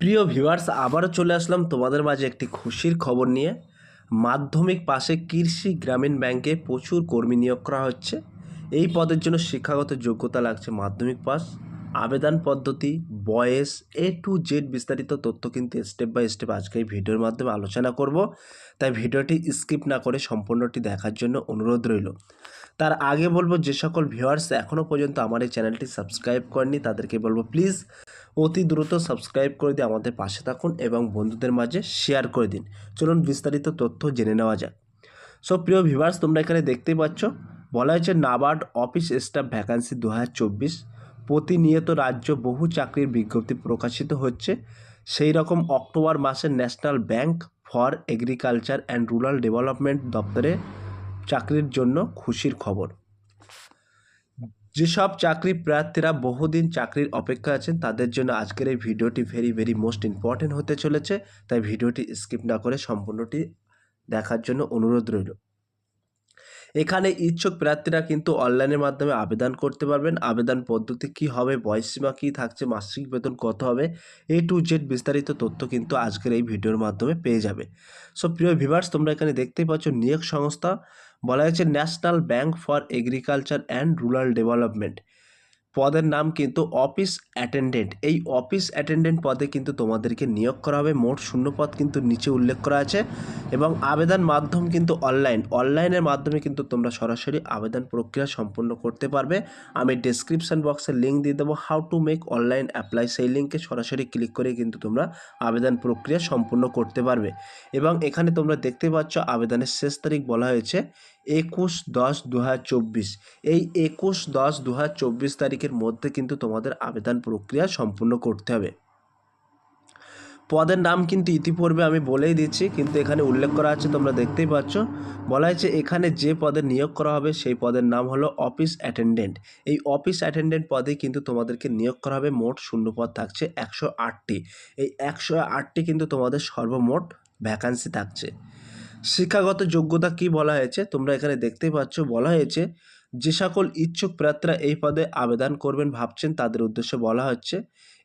প্রিয় ভিউয়ার্স, আবারও চলে আসলাম তোমাদের মাঝে একটি খুশির খবর নিয়ে। মাধ্যমিক পাশে কৃষি গ্রামীণ ব্যাংকে প্রচুর কর্মী নিয়োগ করা হচ্ছে। এই পদের জন্য শিক্ষাগত যোগ্যতা লাগছে মাধ্যমিক পাস আবেদন পদ্ধতি, বয়স এ টু জেড বিস্তারিত তথ্য কিন্তু স্টেপ বাই স্টেপ আজকে এই ভিডিওর মাধ্যমে আলোচনা করব। তাই ভিডিওটি স্কিপ না করে সম্পূর্ণটি দেখার জন্য অনুরোধ রইল। তার আগে বলব, যে সকল ভিউয়ার্স এখনও পর্যন্ত আমার এই চ্যানেলটি সাবস্ক্রাইব করেনি তাদেরকে বলব প্লিজ অতি দ্রুত সাবস্ক্রাইব করে দিয়ে আমাদের পাশে থাকুন এবং বন্ধুদের মাঝে শেয়ার করে দিন। চলুন বিস্তারিত তথ্য জেনে নেওয়া যাক। সো প্রিয় ভিভার্স তোমরা এখানে দেখতেই পাচ্ছ, বলা হয়েছে নাবার্ড অফিস স্টাফ ভ্যাকান্সি দু হাজার চব্বিশ। প্রতিনিয়ত রাজ্য বহু চাকরির বিজ্ঞপ্তি প্রকাশিত হচ্ছে। সেই রকম অক্টোবর মাসে national bank for agriculture and rural development দপ্তরে চাকরির জন্য খুশির খবর। যেসব চাকরি প্রার্থীরা বহুদিন চাকরির অপেক্ষা আছেন, তাদের জন্য আজকের এই ভিডিওটি ভেরি ভেরি মোস্ট ইম্পর্টেন্ট হতে চলেছে। তাই ভিডিওটি স্কিপ না করে সম্পূর্ণটি দেখার জন্য অনুরোধ রইল। এখানে ইচ্ছুক প্রার্থীরা কিন্তু অনলাইনের মাধ্যমে আবেদন করতে পারবেন। আবেদন পদ্ধতি কি হবে? বয়সীমা কী থাকছে? মাসিক বেতন কত হবে? এ টু জেড বিস্তারিত তথ্য কিন্তু আজকের এই ভিডিওর মাধ্যমে পেয়ে যাবে। সো প্রিয় ভিভার্স তোমরা এখানে দেখতেই পাচ্ছ নিয়োগ সংস্থা। বলা হয়েছে national bank for agriculture and rural development পদের নাম কিন্তু অফিস অ্যাটেন্ডেন্ট। এই অফিস অ্যাটেন্ডেন্ট পদে কিন্তু তোমাদেরকে নিয়োগ করা হবে। মোট শূন্য পদ কিন্তু নিচে উল্লেখ করা আছে এবং আবেদন মাধ্যম কিন্তু অনলাইন। অনলাইনের মাধ্যমে কিন্তু তোমরা সরাসরি আবেদন প্রক্রিয়া সম্পূর্ণ করতে পারবে। আমি ডেসক্রিপশন বক্সে লিঙ্ক দিয়ে দেবো how to make online apply সেই লিঙ্কে সরাসরি ক্লিক করে কিন্তু তোমরা আবেদন প্রক্রিয়া সম্পূর্ণ করতে পারবে। এবং এখানে তোমরা দেখতে পাচ্ছ আবেদনের শেষ তারিখ বলা হয়েছে। একুশ দশ দু চব্বিশ। এই একুশ দশ দু চব্বিশ তারিখের মধ্যে কিন্তু তোমাদের আবেদন প্রক্রিয়া সম্পূর্ণ করতে হবে। পদের নাম কিন্তু ইতিপূর্বে আমি বলেই দিচ্ছি, কিন্তু এখানে উল্লেখ করা আছে, তোমরা দেখতেই পাচ্ছ। বলা হয়েছে, এখানে যে পদে নিয়োগ করা হবে, সেই পদের নাম হলো অফিস অ্যাটেন্ডেন্ট। এই অফিস অ্যাটেন্ডেন্ট পদে কিন্তু তোমাদেরকে নিয়োগ করা হবে, মোট শূন্য পদ থাকছে একশো আটটি। এই একশো আটটি কিন্তু তোমাদের সর্বমোট ভ্যাকান্সি থাকছে। শিক্ষাগত যোগ্যতা কি বলা হয়েছে? তোমরা এখানে দেখতে পাচ্ছ, বলা হয়েছে, যে সকল ইচ্ছুক প্রার্থীরা এই পদে আবেদন করবেন ভাবছেন তাদের উদ্দেশ্যে বলা হচ্ছে,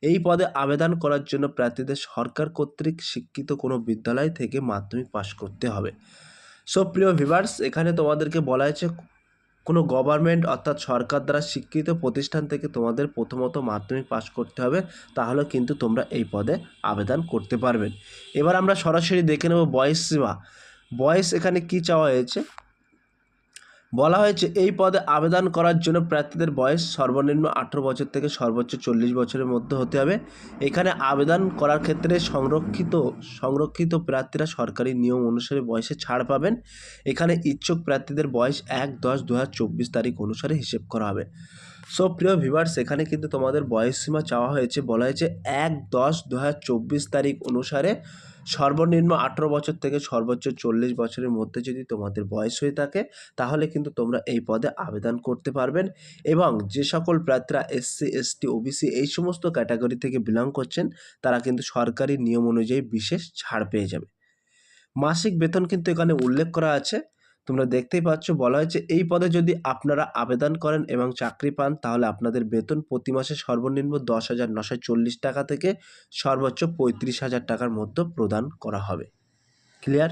এই পদে আবেদন করার জন্য প্রার্থীদের সরকার কর্তৃক শিক্ষিত কোনো বিদ্যালয় থেকে মাধ্যমিক পাশ করতে হবে। সো প্রিয় ভিভার্স এখানে তোমাদেরকে বলা হয়েছে, কোনো গভর্নমেন্ট অর্থাৎ সরকার দ্বারা স্বীকৃত প্রতিষ্ঠান থেকে তোমাদের প্রথমত মাধ্যমিক পাশ করতে হবে, তাহলে কিন্তু তোমরা এই পদে আবেদন করতে পারবেন এবার আমরা সরাসরি দেখে নেব বয়স সীমা। বয়স এখানে কি চাওয়া হয়েছে? বলা হয়েছে, এই পদে আবেদন করার জন্য প্রার্থীদের বয়স সর্বনিম্ন আঠেরো বছর থেকে সর্বোচ্চ চল্লিশ বছরের মধ্যে হতে হবে। এখানে আবেদন করার ক্ষেত্রে সংরক্ষিত সংরক্ষিত প্রার্থীরা সরকারি নিয়ম অনুসারে বয়সে ছাড় পাবেন। এখানে ইচ্ছুক প্রার্থীদের বয়স এক দশ দু তারিখ অনুসারে হিসেব করা হবে। সো, প্রিয় ভিভার্স এখানে কিন্তু তোমাদের বয়স সীমা চাওয়া হয়েছে। বলা হয়েছে, এক দশ দু তারিখ অনুসারে সর্বনিম্ন আঠেরো বছর থেকে সর্বোচ্চ চল্লিশ বছরের মধ্যে যদি তোমাদের বয়স হয়ে থাকে, তাহলে কিন্তু তোমরা এই পদে আবেদন করতে পারবেন। এবং যে সকল প্রার্থীরা এসসি এসটি ওবিসি এই সমস্ত ক্যাটাগরি থেকে বিলং করছেন, তারা কিন্তু সরকারি নিয়ম অনুযায়ী বিশেষ ছাড় পেয়ে যাবে। মাসিক বেতন কিন্তু এখানে উল্লেখ করা আছে। তোমরা দেখতেই পাচ্ছ, বলা হয়েছে এই পদে যদি আপনারা আবেদন করেন এবং চাকরি পান, তাহলে আপনাদের বেতন প্রতি মাসে সর্বনিম্ন দশ হাজার নশো চল্লিশ টাকা থেকে সর্বোচ্চ পঁয়ত্রিশ হাজার টাকার মধ্যে প্রদান করা হবে। ক্লিয়ার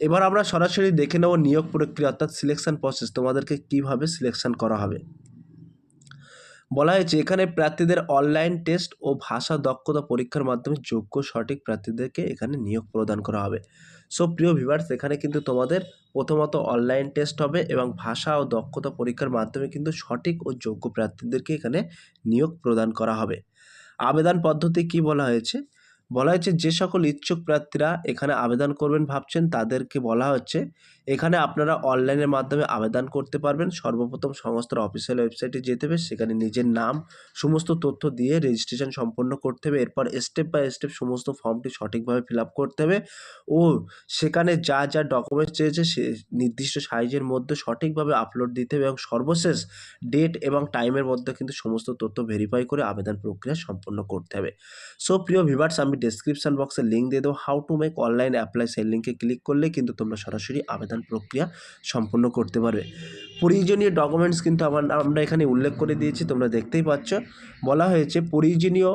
এবার আমরা সরাসরি দেখে নেব নিয়োগ প্রক্রিয়া, অর্থাৎ সিলেকশন প্রসেস তোমাদেরকে কীভাবে সিলেকশন করা হবে। বলা হয়েছে, এখানে প্রার্থীদের অনলাইন টেস্ট ও ভাষা দক্ষতা পরীক্ষার মাধ্যমে যোগ্য সঠিক প্রার্থীদেরকে এখানে নিয়োগ প্রদান করা হবে। সো প্রিয় ভিভার্স এখানে কিন্তু তোমাদের প্রথমত অনলাইন টেস্ট হবে এবং ভাষা ও দক্ষতা পরীক্ষার মাধ্যমে কিন্তু সঠিক ও যোগ্য প্রার্থীদেরকে এখানে নিয়োগ প্রদান করা হবে। আবেদন পদ্ধতি কি বলা হয়েছে? বলা হয়েছে, যে সকল ইচ্ছুক প্রার্থীরা এখানে আবেদন করবেন ভাবছেন, তাদেরকে বলা হচ্ছে, এখানে আপনারা অনলাইনের মাধ্যমে আবেদন করতে পারবেন। সর্বপ্রথম সংস্থার অফিসিয়াল ওয়েবসাইটে যেতে হবে, সেখানে নিজের নাম, সমস্ত তথ্য দিয়ে রেজিস্ট্রেশন সম্পন্ন করতে হবে। এরপর স্টেপ বাই স্টেপ সমস্ত ফর্মটি সঠিকভাবে ফিল আপ করতে হবে ও সেখানে যা যা ডকুমেন্টস চেয়েছে সে নির্দিষ্ট সাইজের মধ্যে সঠিকভাবে আপলোড দিতে হবে এবং সর্বশেষ ডেট এবং টাইমের মধ্যে কিন্তু সমস্ত তথ্য ভেরিফাই করে আবেদন প্রক্রিয়া সম্পন্ন করতে হবে। সো প্রিয় ভিভার্স আমি ডেসক্রিপশন বক্সে লিঙ্ক দিয়ে দেবো how to make online apply সেই লিঙ্কে ক্লিক করলে কিন্তু তোমরা সরাসরি আবেদন প্রক্রিয়া সম্পন্ন করতে পারবে। প্রয়োজনীয় ডকুমেন্টস কিন্তু আমার, আমরা এখানে উল্লেখ করে দিয়েছি, তোমরা দেখতেই পাচ্ছ। বলা হয়েছে প্রয়োজনীয়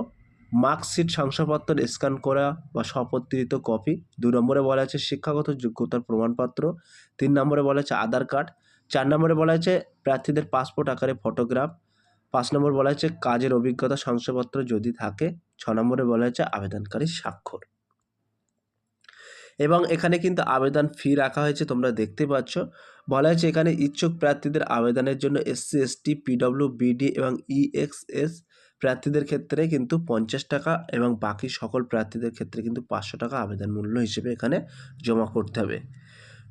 মার্কশিট শংসাপত্র স্ক্যান করা বা স্বপত্রিত কপি দু নম্বরে বলা আছে শিক্ষাগত যোগ্যতার প্রমাণপত্র। তিন নম্বরে বলা আছে আধার কার্ড। চার নম্বরে বলা আছে প্রার্থীদের পাসপোর্ট আকারে ফটোগ্রাফ পাঁচ নম্বর বলা আছে কাজের অভিজ্ঞতা, শংসাপত্র যদি থাকে। ছ নম্বরে বলা হয়েছে আবেদনকারীর স্বাক্ষর। এবং এখানে কিন্তু আবেদন ফি রাখা হয়েছে, তোমরা দেখতে পাচ্ছ। বলা হয়েছে এখানে ইচ্ছুক প্রার্থীদের আবেদনের জন্য এসসি এসটি পিডব্লিউ বিডি এবং E ইএক্সএস প্রার্থীদের ক্ষেত্রে কিন্তু পঞ্চাশ টাকা এবং বাকি সকল প্রার্থীদের ক্ষেত্রে কিন্তু পাঁচশো টাকা আবেদন মূল্য হিসেবে এখানে জমা করতে হবে।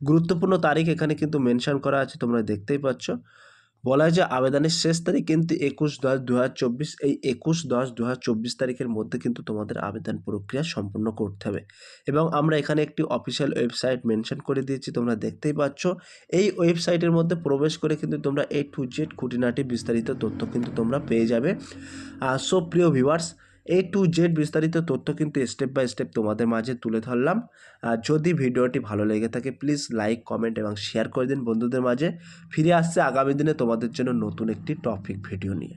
গুরুত্বপূর্ণ তারিখ এখানে কিন্তু মেনশন করা আছে, তোমরা দেখতেই পাচ্ছ। বলা হয় যে আবেদনের শেষ তারিখ কিন্তু একুশ দশ দু এই একুশ দশ দু তারিখের মধ্যে কিন্তু তোমাদের আবেদন প্রক্রিয়া সম্পূর্ণ করতে হবে। এবং আমরা এখানে একটি অফিসিয়াল ওয়েবসাইট মেনশন করে দিয়েছি, তোমরা দেখতেই পাচ্ছ। এই ওয়েবসাইটের মধ্যে প্রবেশ করে কিন্তু তোমরা এই টু জেড খুঁটিনাটি বিস্তারিত তথ্য কিন্তু তোমরা পেয়ে যাবে। সো প্রিয় ভিউয়ার্স এ টু জেড বিস্তারিত তথ্য কিন্তু স্টেপ বাই স্টেপ তোমাদের মাঝে তুলে ধরলাম। আর যদি ভিডিওটি ভালো লেগে থাকে প্লিজ লাইক কমেন্ট এবং শেয়ার করে দিন বন্ধুদের মাঝে। ফিরে আসছে আগামী দিনে তোমাদের জন্য নতুন একটি টপিক ভিডিও নিয়ে।